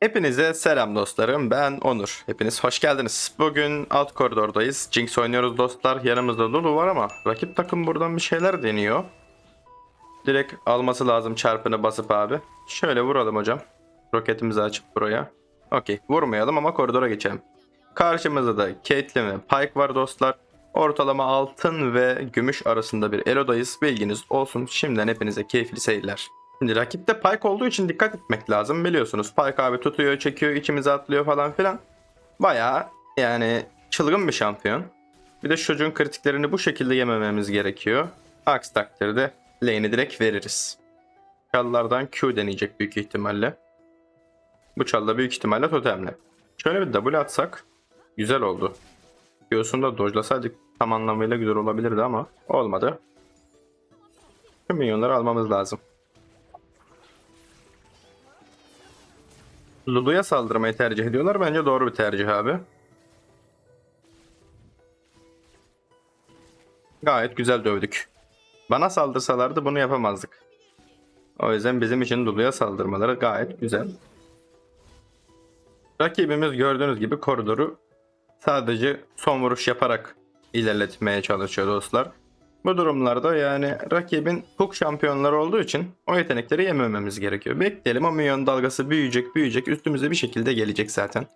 Hepinize selam dostlarım. Ben Onur. Hepiniz hoş geldiniz. Bugün alt koridordayız. Jinx oynuyoruz dostlar. Yanımızda Lulu var ama rakip takım buradan bir şeyler deniyor. Direkt alması lazım çarpını basıp abi. Şöyle vuralım hocam. Roketimizi açıp buraya. Okey. Vurmayalım ama koridora geçelim. Karşımızda da Caitlyn ve Pyke var dostlar. Ortalama altın ve gümüş arasında bir elodayız. Bilginiz olsun. Şimdiden hepinize keyifli seyirler. Şimdi rakipte Pyke olduğu için dikkat etmek lazım. Biliyorsunuz Pyke abi tutuyor, çekiyor, içimize atlıyor falan filan. Bayağı yani çılgın bir şampiyon. Bir de çocuğun kritiklerini bu şekilde yemememiz gerekiyor. Aksi takdirde lane'i direkt veririz. Çallardan Q deneyecek büyük ihtimalle. Bu çalla büyük ihtimalle totemle. Şöyle bir W atsak güzel oldu. Q'sunu da dojlasaydık tam anlamıyla güzel olabilirdi ama olmadı. Tüm minyonları almamız lazım. Lulu'ya saldırmayı tercih ediyorlar. Bence doğru bir tercih abi. Gayet güzel dövdük. Bana saldırsalardı bunu yapamazdık. O yüzden bizim için Lulu'ya saldırmaları gayet güzel. Rakibimiz gördüğünüz gibi koridoru sadece son vuruş yaparak ilerletmeye çalışıyor dostlar. Bu durumlarda yani rakibin hook şampiyonları olduğu için o yetenekleri yemememiz gerekiyor. Bekleyelim o milyon dalgası büyüyecek büyüyecek üstümüze bir şekilde gelecek zaten.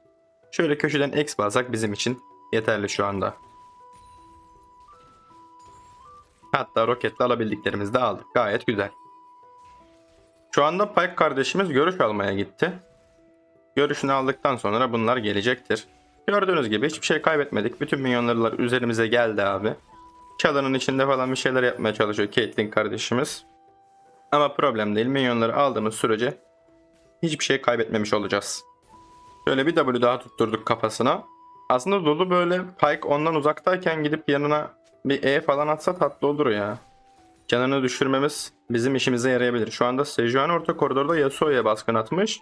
Şöyle köşeden X bassak bizim için yeterli şu anda. Hatta roketle alabildiklerimizi de aldık. Gayet güzel. Şu anda Pike kardeşimiz görüş almaya gitti. Görüşünü aldıktan sonra bunlar gelecektir. Gördüğünüz gibi hiçbir şey kaybetmedik. Bütün minyonlar üzerimize geldi abi. Çalının içinde falan bir şeyler yapmaya çalışıyor Caitlyn kardeşimiz. Ama problem değil. Minyonları aldığımız sürece hiçbir şey kaybetmemiş olacağız. Şöyle bir W daha tutturduk kafasına. Aslında Lulu böyle Pike ondan uzaktayken gidip yanına bir E falan atsa tatlı olur ya. Canını düşürmemiz bizim işimize yarayabilir. Şu anda Sejuani orta koridorda Yasuo'ya baskın atmış.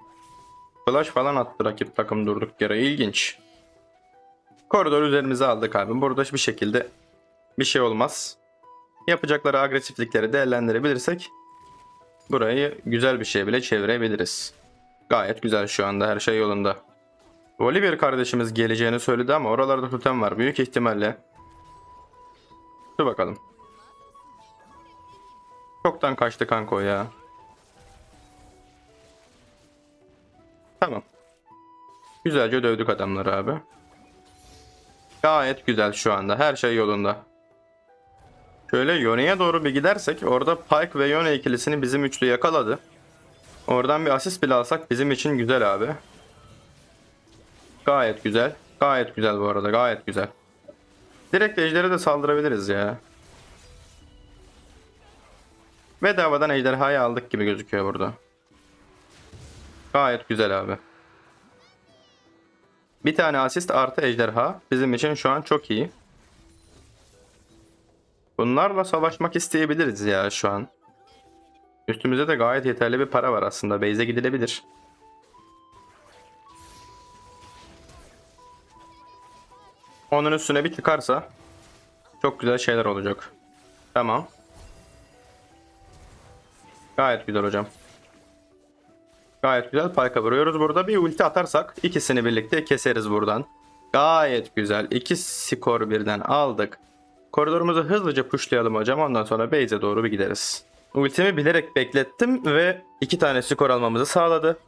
Flash falan attı rakip takım durduk yere. İlginç. Koridor üzerimize aldık abi. Burada bir şekilde bir şey olmaz. Yapacakları agresiflikleri değerlendirebilirsek burayı güzel bir şey bile çevirebiliriz. Gayet güzel şu anda her şey yolunda. Oliver kardeşimiz geleceğini söyledi ama oralarda totem var büyük ihtimalle. Dur bakalım. Çoktan kaçtı kanka o ya. Tamam. Güzelce dövdük adamları abi. Gayet güzel şu anda. Her şey yolunda. Şöyle Yone'ye doğru bir gidersek orada Pike ve Yone ikilisini bizim üçlü yakaladı. Oradan bir asist bile alsak bizim için güzel abi. Gayet güzel. Gayet güzel bu arada. Gayet güzel. Direkt ejdere de saldırabiliriz ya. Bedavadan ejderhayı aldık gibi gözüküyor burada. Gayet güzel abi. Bir tane asist artı ejderha bizim için şu an çok iyi. Bunlarla savaşmak isteyebiliriz ya şu an. Üstümüzde de gayet yeterli bir para var aslında. Base'e gidilebilir. Onun üstüne bir çıkarsa çok güzel şeyler olacak. Tamam. Gayet güzel hocam. Gayet güzel payka vuruyoruz. Burada bir ulti atarsak ikisini birlikte keseriz buradan. Gayet güzel. İki skor birden aldık. Koridorumuzu hızlıca pushlayalım hocam. Ondan sonra base'e doğru bir gideriz. Ultimi bilerek beklettim ve iki tane skor almamızı sağladı.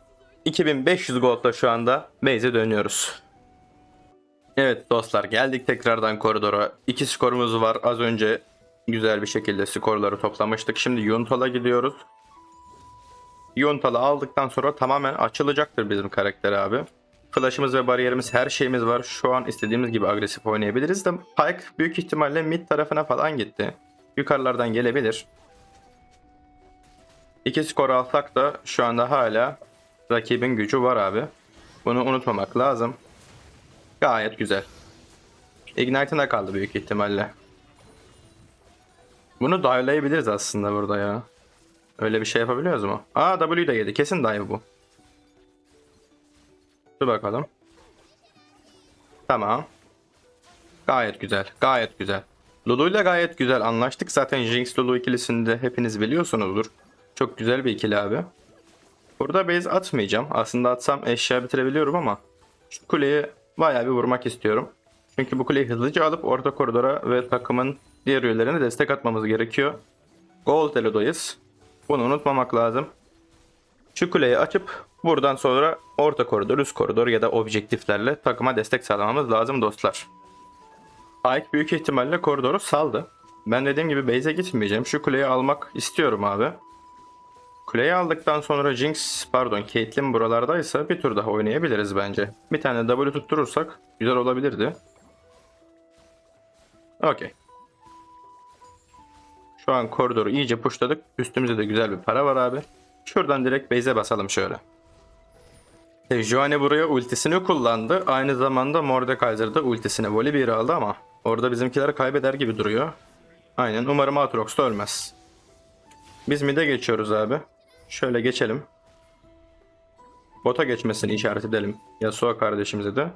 2500 gold'la şu anda base'e dönüyoruz. Evet dostlar geldik tekrardan koridora. İki skorumuz var. Az önce güzel bir şekilde skorları toplamıştık. Şimdi Yuntal'a gidiyoruz. Yuntal'ı aldıktan sonra tamamen açılacaktır bizim karakter abi. Flash'ımız ve bariyerimiz her şeyimiz var. Şu an istediğimiz gibi agresif oynayabiliriz de Pyke büyük ihtimalle mid tarafına falan gitti. Yukarılardan gelebilir. İki skor alsak da şu anda hala rakibin gücü var abi. Bunu unutmamak lazım. Gayet güzel. Ignite'ına kaldı büyük ihtimalle. Bunu dive'layabiliriz aslında burada ya. Öyle bir şey yapabiliyoruz mu? Aa W da yedi. Kesin dive bu. Dur bakalım. Tamam. Gayet güzel. Gayet güzel. Lulu ile gayet güzel anlaştık. Zaten Jinx Lulu ikilisini de hepiniz biliyorsunuzdur. Çok güzel bir ikili abi. Burada base atmayacağım. Aslında atsam eşya bitirebiliyorum ama şu kuleyi bayağı bir vurmak istiyorum. Çünkü bu kuleyi hızlıca alıp orta koridora ve takımın diğer üyelerine destek atmamız gerekiyor. Gold Elo'dayız. Bunu unutmamak lazım. Şu kuleyi açıp buradan sonra orta koridor, üst koridor ya da objektiflerle takıma destek sağlamamız lazım dostlar. Ike büyük ihtimalle koridoru saldı. Ben dediğim gibi base'e gitmeyeceğim. Şu kuleyi almak istiyorum abi. Kuleyi aldıktan sonra Jinx, pardon Caitlyn buralardaysa bir tur daha oynayabiliriz bence. Bir tane W tutturursak güzel olabilirdi. Okey. Şu an koridoru iyice pushladık. Üstümüzde de güzel bir para var abi. Şuradan direkt base'e basalım şöyle. Joanne buraya ultisini kullandı. Aynı zamanda Mordekaiser da ultisine voli bir aldı ama orada bizimkiler kaybeder gibi duruyor. Aynen umarım Aatrox da ölmez. Biz mid'e geçiyoruz abi. Şöyle geçelim. Bota geçmesini işaret edelim. Yasuo kardeşimize de.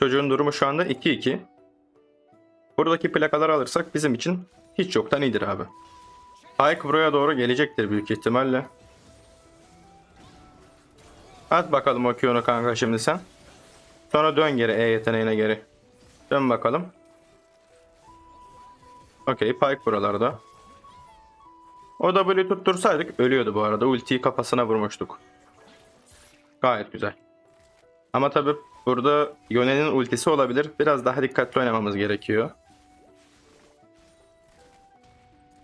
Çocuğun durumu şu anda 2-2. Buradaki plakaları alırsak bizim için hiç yoktan iyidir abi. Pike buraya doğru gelecektir büyük ihtimalle. At bakalım o Q'nu kanka şimdi sen. Sonra dön geri E yeteneğine geri. Dön bakalım. Okey Pike buralarda. O W tuttursaydık ölüyordu bu arada. Ultiyi kafasına vurmuştuk. Gayet güzel. Ama tabi burada Yone'nin ultisi olabilir. Biraz daha dikkatli oynamamız gerekiyor.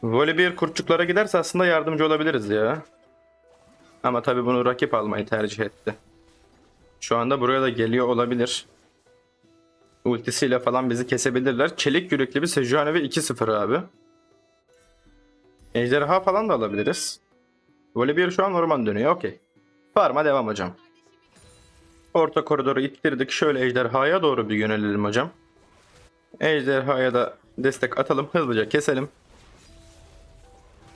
Volibear kurtçuklara giderse aslında yardımcı olabiliriz ya. Ama tabi bunu rakip almayı tercih etti. Şu anda buraya da geliyor olabilir. Ultisiyle falan bizi kesebilirler. Çelik yürekli bir Sejuani ve 2-0 abi. Ejderha falan da alabiliriz. Volibear şu an orman dönüyor. Okey. Farm'a devam hocam. Orta koridoru ittirdik. Şöyle ejderhaya doğru bir yönelelim hocam. Ejderhaya da destek atalım. Hızlıca keselim.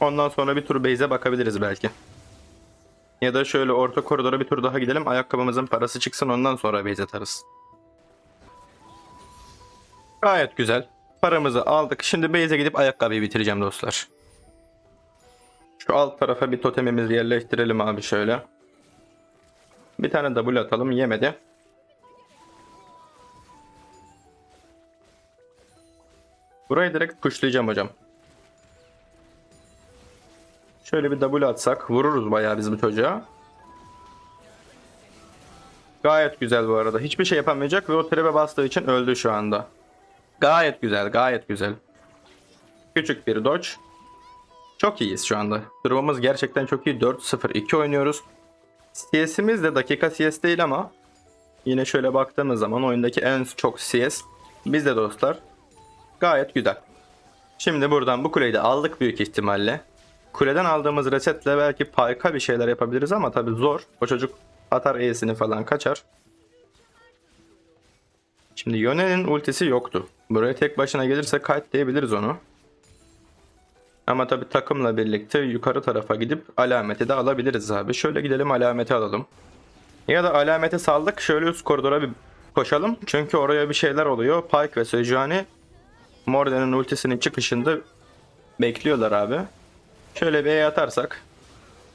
Ondan sonra bir tur base'e bakabiliriz belki. Ya da şöyle orta koridora bir tur daha gidelim. Ayakkabımızın parası çıksın ondan sonra base atarız. Gayet güzel. Paramızı aldık. Şimdi base'e gidip ayakkabıyı bitireceğim dostlar. Şu alt tarafa bir totemimizi yerleştirelim abi şöyle. Bir tane W atalım yemedi. Burayı direkt pushlayacağım hocam. Şöyle bir W atsak vururuz bayağı biz bu çocuğa. Gayet güzel bu arada. Hiçbir şey yapamayacak ve o trebe bastığı için öldü şu anda. Gayet güzel, gayet güzel. Küçük bir dodge. Çok iyiyiz şu anda. Durumumuz gerçekten çok iyi. 4-0-2 oynuyoruz. CS'imiz de dakika CS değil ama yine şöyle baktığımız zaman oyundaki en çok CS bizde dostlar. Gayet güzel. Şimdi buradan bu kuleyi de aldık büyük ihtimalle. Kuleden aldığımız resetle belki Pyke'a bir şeyler yapabiliriz ama tabi zor. O çocuk atar E'sini falan kaçar. Şimdi Yone'nin ultisi yoktu. Buraya tek başına gelirse diyebiliriz onu. Ama tabi takımla birlikte yukarı tarafa gidip alameti de alabiliriz abi. Şöyle gidelim alameti alalım. Ya da alameti saldık şöyle üst koridora bir koşalım. Çünkü oraya bir şeyler oluyor. Pike ve Sejuani Morden'in ultisinin çıkışında bekliyorlar abi. Şöyle bir atarsak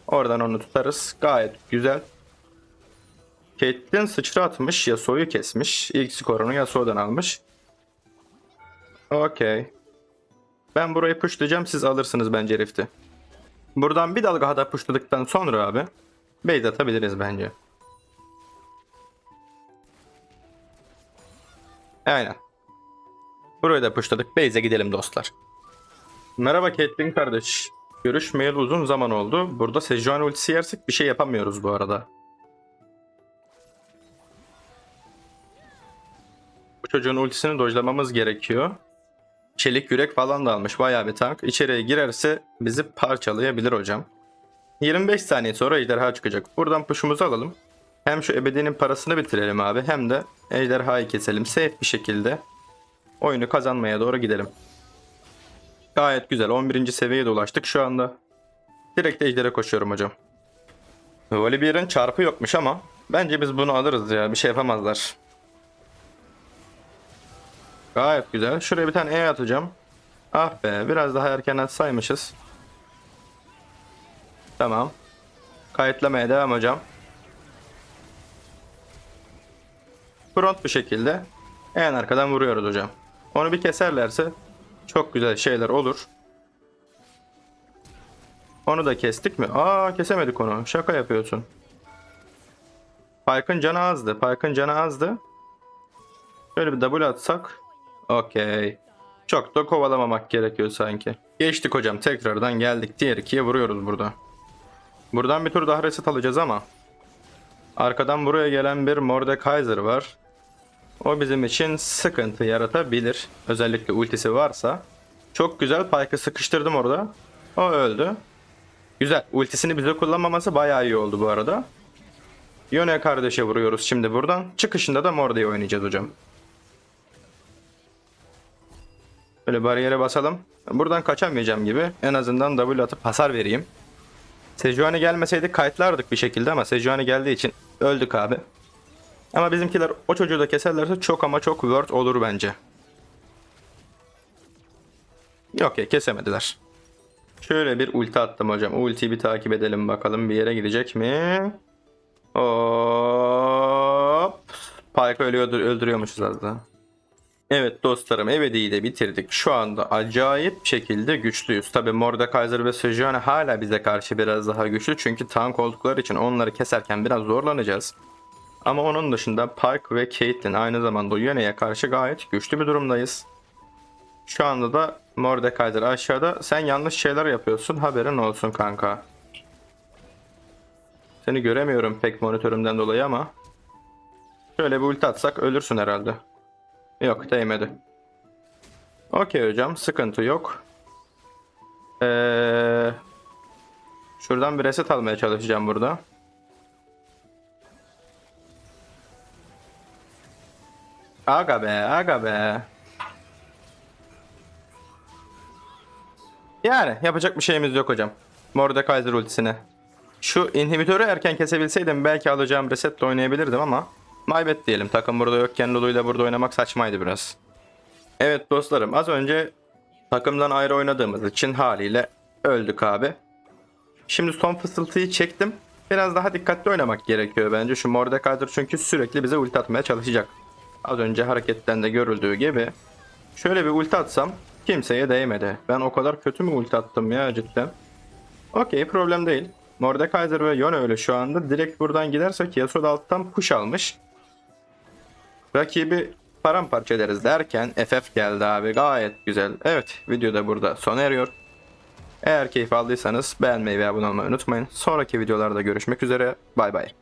oradan onu tutarız. Gayet güzel. Caitlyn sıçra atmış. Yasuo'yu kesmiş. İlk skorunu Yasuo'dan almış. Okey. Ben burayı pushlayacağım. Siz alırsınız bence Rift'i. Buradan bir dalga daha pushladıktan sonra abi base atabiliriz bence. Aynen. Burayı da pushladık. Base'e gidelim dostlar. Merhaba Caitlyn kardeş. Görüşmeyeli uzun zaman oldu. Burada Sejuani ultisi yersek bir şey yapamıyoruz bu arada. Bu çocuğun ultisini dojlamamız gerekiyor. Çelik yürek falan da almış bayağı bir tank. İçeriye girerse bizi parçalayabilir hocam. 25 saniye sonra ejderha çıkacak. Buradan push'umuzu alalım. Hem şu ebedinin parasını bitirelim abi hem de ejderhayı keselim. Safe bir şekilde oyunu kazanmaya doğru gidelim. Gayet güzel. 11. seviyeye de ulaştık şu anda. Direkt ejdere koşuyorum hocam. Volibear'ın çarpı yokmuş ama bence biz bunu alırız ya. Bir şey yapamazlar. Gayet güzel. Şuraya bir tane E atacağım. Ah be biraz daha erken atsaymışız. Tamam. Kayıtlamaya devam hocam. Front bir şekilde en arkadan vuruyoruz hocam. Onu bir keserlerse çok güzel şeyler olur. Onu da kestik mi? Aa kesemedik onu. Şaka yapıyorsun. Pike'ın canı azdı. Pike'ın canı azdı. Şöyle bir double atsak. Okey. Çok da kovalamamak gerekiyor sanki. Geçtik hocam. Tekrardan geldik. Diğer ikiye vuruyoruz burada. Buradan bir tur daha reset alacağız ama. Arkadan buraya gelen bir Mordekaiser var. O bizim için sıkıntı yaratabilir. Özellikle ultisi varsa. Çok güzel. Pike'ı sıkıştırdım orada. O öldü. Güzel. Ultisini bize kullanmaması bayağı iyi oldu bu arada. Yone kardeşe vuruyoruz şimdi buradan. Çıkışında da Morde'yi oynayacağız hocam. Böyle bariyere basalım. Buradan kaçamayacağım gibi. En azından W atıp hasar vereyim. Sejuani gelmeseydi kayıtlardık bir şekilde ama Sejuani geldiği için öldük abi. Ama bizimkiler o çocuğu da keserlerse çok ama çok word olur bence. Yok ya kesemediler. Şöyle bir ulti attım hocam. Ultiyi bir takip edelim bakalım bir yere gidecek mi? Hop. Pike ölüyordur, öldürüyormuşuz az. Evet dostlarım Evedi'yi de bitirdik. Şu anda acayip şekilde güçlüyüz. Tabi Mordekaiser ve Sejuani hala bize karşı biraz daha güçlü. Çünkü tank oldukları için onları keserken biraz zorlanacağız. Ama onun dışında Pike ve Caitlyn aynı zamanda Yone'ye karşı gayet güçlü bir durumdayız. Şu anda da Mordekaiser aşağıda. Sen yanlış şeyler yapıyorsun. Haberin olsun kanka. Seni göremiyorum pek monitörümden dolayı ama. Şöyle bir ulti atsak ölürsün herhalde. Yok değmedi. Okey hocam sıkıntı yok. Ee, şuradan bir reset almaya çalışacağım burada. Aga be aga be. Yani yapacak bir şeyimiz yok hocam. Mordekaiser ultisine. Şu inhibitörü erken kesebilseydim belki alacağım resetle oynayabilirdim ama maybet diyelim. Takım burada yokken Lulu ile burada oynamak saçmaydı biraz. Evet dostlarım az önce takımdan ayrı oynadığımız için haliyle öldük abi. Şimdi son fısıltıyı çektim. Biraz daha dikkatli oynamak gerekiyor bence. Şu Mordekaiser çünkü sürekli bize ulti atmaya çalışacak. Az önce hareketten de görüldüğü gibi. Şöyle bir ulti atsam kimseye değmedi. Ben o kadar kötü mü ulti attım ya cidden. Okey problem değil. Mordekaiser ve Yone öyle şu anda. Direkt buradan gidersek Yasuo da alttan push almış. Rakibi paramparça ederiz derken FF geldi abi. Gayet güzel. Evet video da burada sona eriyor. Eğer keyif aldıysanız beğenmeyi ve abone olmayı unutmayın. Sonraki videolarda görüşmek üzere. Bay bay.